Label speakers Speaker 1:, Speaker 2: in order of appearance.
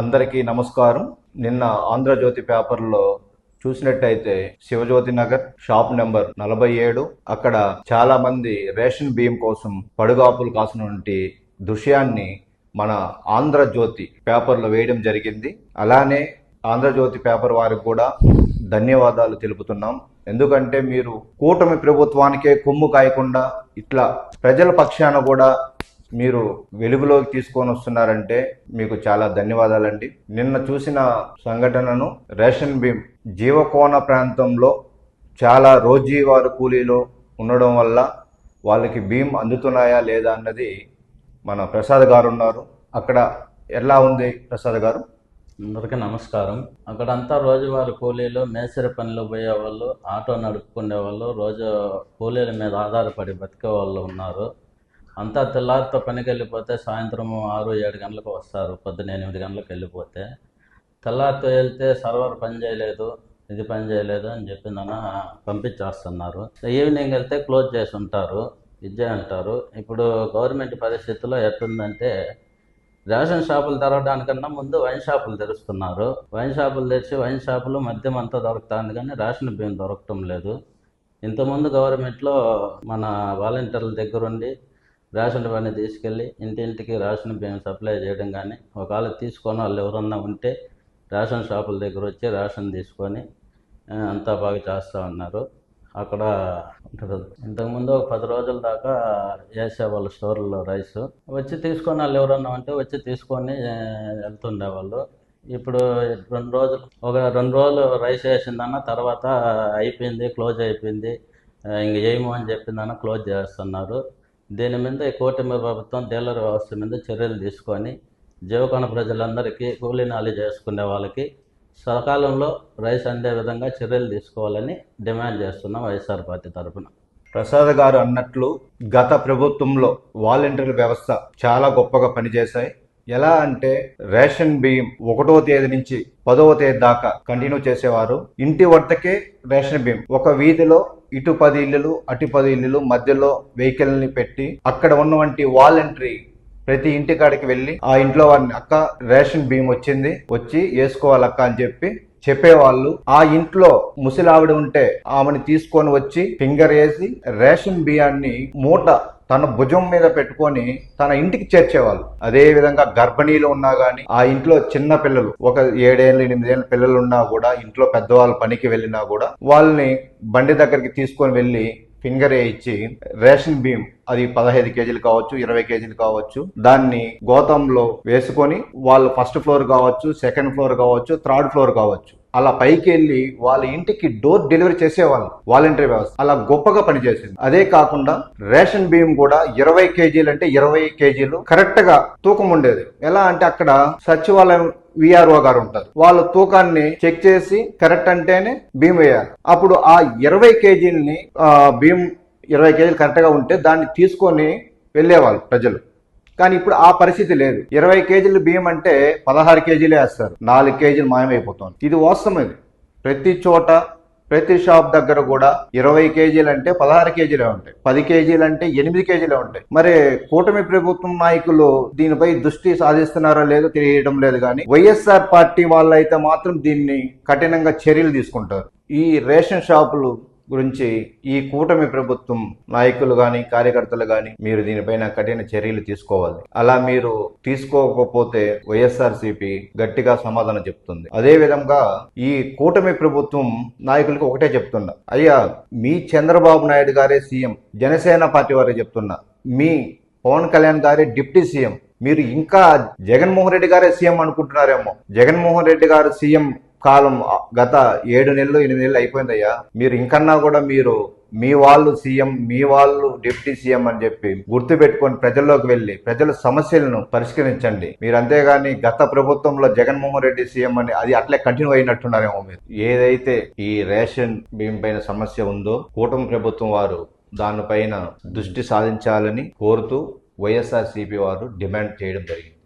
Speaker 1: అందరికీ నమస్కారం. నిన్న ఆంధ్రజ్యోతి పేపర్లో చూసినట్టయితే శివజ్యోతి నగర్ షాప్ నెంబర్ నలభై ఏడు. అక్కడ చాలా మంది రేషన్ బియ్యం కోసం పడుగాపులు కాసినటువంటి దృశ్యాన్ని మన ఆంధ్రజ్యోతి పేపర్లో వేయడం జరిగింది. అలానే ఆంధ్రజ్యోతి పేపర్ వారికి కూడా ధన్యవాదాలు తెలుపుతున్నాం. ఎందుకంటే మీరు కూటమి ప్రభుత్వానికే కొమ్ము కాయకుండా ఇట్లా ప్రజల పక్షాన కూడా మీరు వెలుగులోకి తీసుకొని వస్తున్నారంటే మీకు చాలా ధన్యవాదాలండి. నిన్న చూసిన సంఘటనను రేషన్ బిమ్ జీవకోన ప్రాంతంలో చాలా రోజువారు కూలీలో ఉండడం వల్ల వాళ్ళకి భీమ్ అందుతున్నాయా లేదా అన్నది మన ప్రసాద్ గారు ఉన్నారు. అక్కడ ఎలా ఉంది ప్రసాద్ గారు?
Speaker 2: అందరికీ నమస్కారం. అక్కడంతా రోజువారి కూలీలు మేసరి పనులు పోయేవాళ్ళు ఆటో నడుపుకునే వాళ్ళు రోజు కూలీల మీద ఆధారపడి బతికే వాళ్ళు ఉన్నారు. అంతా తెల్లారితో పనికి వెళ్ళిపోతే సాయంత్రం ఆరు ఏడు గంటలకు వస్తారు. పొద్దున ఎనిమిది గంటలకు వెళ్ళిపోతే. తెల్లారితో వెళ్తే సర్వర్ పని చేయలేదు ఇది పని చేయలేదు అని చెప్పి నన్ను పంపించేస్తున్నారు. ఈవినింగ్ వెళ్తే క్లోజ్ చేసి ఉంటారు ఇచ్చే అంటారు. ఇప్పుడు గవర్నమెంట్ పరిస్థితిలో ఎట్లుందంటే రేషన్ షాపులు తెరవడానికన్నా ముందు వైన్ షాపులు తెరుస్తున్నారు. వైన్ షాపులు తెరిచి వైన్ షాపులు మద్యం అంతా దొరుకుతుంది కానీ రేషన్ బియ్యం దొరకటం లేదు. ఇంతకుముందు గవర్నమెంట్లో మన వాలంటీర్ల దగ్గరుండి రేషన్ పని తీసుకెళ్ళి ఇంటింటికి రేషన్ బియ్యం సప్లై చేయడం కానీ ఒకవేళ తీసుకొని వాళ్ళు ఎవరన్నా ఉంటే రేషన్ షాపుల దగ్గర వచ్చి రేషన్ తీసుకొని అంతా బాగా చేస్తూ ఉన్నారు. అక్కడ ఇంతకుముందు ఒక పది రోజుల దాకా వేసేవాళ్ళు స్టోర్లో రైస్. వచ్చి తీసుకొని వాళ్ళు ఎవరన్నా ఉంటే వచ్చి తీసుకొని వెళ్తుండేవాళ్ళు. ఇప్పుడు రెండు రోజులు ఒక రెండు రోజులు రైస్ వేసిందన్న తర్వాత అయిపోయింది క్లోజ్ అయిపోయింది. ఇంక ఏమో అని చెప్పిందన్న క్లోజ్ చేస్తున్నారు. దీని మీద కూటమి ప్రభుత్వం డీలర్ వ్యవస్థ మీద చర్యలు తీసుకొని జీవకోన ప్రజలందరికీ కూలీనాలి చేసుకునే వాళ్ళకి సకాలంలో రైస్ అందే విధంగా చర్యలు తీసుకోవాలని డిమాండ్ చేస్తున్నాం వైఎస్ఆర్ పార్టీ తరఫున
Speaker 1: ప్రసాద్ గారు అన్నట్లు గత ప్రభుత్వంలో వాలంటీర్ వ్యవస్థ చాలా గొప్పగా పనిచేశాయి. ఎలా అంటే రేషన్ బియ్యం ఒకటో తేదీ నుంచి పదవ తేదీ దాకా కంటిన్యూ చేసేవారు. ఇంటి వద్దకే రేషన్ బియ్యం. ఒక వీధిలో ఇటు పది ఇల్లులు అటు పది ఇల్లులు మధ్యలో వెహికల్ని పెట్టి అక్కడ ఉన్నవంటి వాలంటరీ ప్రతి ఇంటి కాడికి వెళ్ళి ఆ ఇంట్లో వారిని అక్క రేషన్ బియ్యం వచ్చింది వచ్చి వేసుకోవాలక్క అని చెప్పి చెప్పేవాళ్ళు. ఆ ఇంట్లో ముసలావిడ ఉంటే ఆమెను తీసుకొని వచ్చి ఫింగర్ వేసి రేషన్ బియ్యాన్ని మూట తన భుజం మీద పెట్టుకొని తన ఇంటికి చేర్చేవాళ్ళు. అదే విధంగా గర్భిణీలు ఉన్నా కానీ ఆ ఇంట్లో చిన్న పిల్లలు ఒక ఏడేళ్ళు ఎనిమిదేళ్ళ పిల్లలు ఉన్నా కూడా ఇంట్లో పెద్దవాళ్ళు పనికి వెళ్ళినా కూడా వాళ్ళని బండి దగ్గరికి తీసుకొని వెళ్ళి ఫింగర్ ఇచ్చి రేషన్ బియ్యం అది పదహైదు కేజీలు కావచ్చు ఇరవై కేజీలు కావచ్చు దాన్ని గోతంలో వేసుకొని వాళ్ళు ఫస్ట్ ఫ్లోర్ కావచ్చు సెకండ్ ఫ్లోర్ కావచ్చు థర్డ్ ఫ్లోర్ కావచ్చు. అలా పైకి వెళ్ళి వాళ్ళ ఇంటికి డోర్ డెలివరీ చేసేవాళ్ళు వాలంటరీ వ్యవస్థ. అలా గొప్పగా పనిచేసింది. అదే కాకుండా రేషన్ బియ్యం కూడా ఇరవై కేజీలు అంటే ఇరవై కేజీలు కరెక్ట్గా తూకం ఉండేది. ఎలా అంటే అక్కడ సచివాలయం విఆర్ఓ గారు ఉంటారు. వాళ్ళ తూకాన్ని చెక్ చేసి కరెక్ట్ అంటేనే భీమ్ వేయాలి. అప్పుడు ఆ ఇరవై కేజీలని భీమ్ ఇరవై కేజీలు కరెక్ట్గా ఉంటే దాన్ని తీసుకొని వెళ్ళేవాళ్ళు ప్రజలు. కానీ ఇప్పుడు ఆ పరిస్థితి లేదు. ఇరవై కేజీలు బియ్యం అంటే పదహారు కేజీలే వేస్తారు. నాలుగు కేజీలు మాయమైపోతుంది. ఇది వాస్తవం ఇది. ప్రతి చోట ప్రతి షాప్ దగ్గర కూడా ఇరవై కేజీలు అంటే పదహారు కేజీలే ఉంటాయి. పది కేజీలు అంటే ఎనిమిది కేజీలే ఉంటాయి. మరి కూటమి ప్రభుత్వం నాయకులు దీనిపై దృష్టి సాధిస్తున్నారో లేదో తెలియడం లేదు కానీ వైఎస్ఆర్ పార్టీ వాళ్ళైతే మాత్రం దీన్ని కఠినంగా చర్యలు తీసుకుంటారు. ఈ రేషన్ షాపులు గురించి ఈ కూటమి ప్రభుత్వం నాయకులు కానీ కార్యకర్తలు కానీ మీరు దీనిపైన కఠిన చర్యలు తీసుకోవాలి. అలా మీరు తీసుకోకపోతే వైఎస్ఆర్ గట్టిగా సమాధానం చెప్తుంది. అదే విధంగా ఈ కూటమి ప్రభుత్వం నాయకులకు ఒకటే చెప్తున్నా. అయ్యా మీ చంద్రబాబు నాయుడు గారే సీఎం జనసేన పార్టీ వారే చెప్తున్నా. మీ పవన్ కళ్యాణ్ గారే డిప్యూటీ సీఎం మీరు ఇంకా జగన్మోహన్ రెడ్డి గారే సీఎం అనుకుంటున్నారేమో. జగన్మోహన్ రెడ్డి గారు సీఎం కాలం గత ఏడు నెలలు ఎనిమిది నెలలు అయిపోయిందయ్యా. మీరు ఇంకన్నా కూడా మీరు మీ వాళ్ళు సీఎం మీ వాళ్ళు డిప్యూటీ సీఎం అని చెప్పి గుర్తు పెట్టుకొని ప్రజల్లోకి వెళ్ళి ప్రజల సమస్యలను పరిష్కరించండి. మీరు అంతేగాని గత ప్రభుత్వంలో జగన్మోహన్ రెడ్డి సీఎం అని అది అట్లే కంటిన్యూ అయినట్టున్నారేమో మీరు. ఏదైతే ఈ రేషన్ బియ్యం పైన సమస్య ఉందో కూటమి ప్రభుత్వం వారు దానిపైన దృష్టి సాధించాలని కోరుతూ వైఎస్ఆర్ వారు డిమాండ్ చేయడం జరిగింది.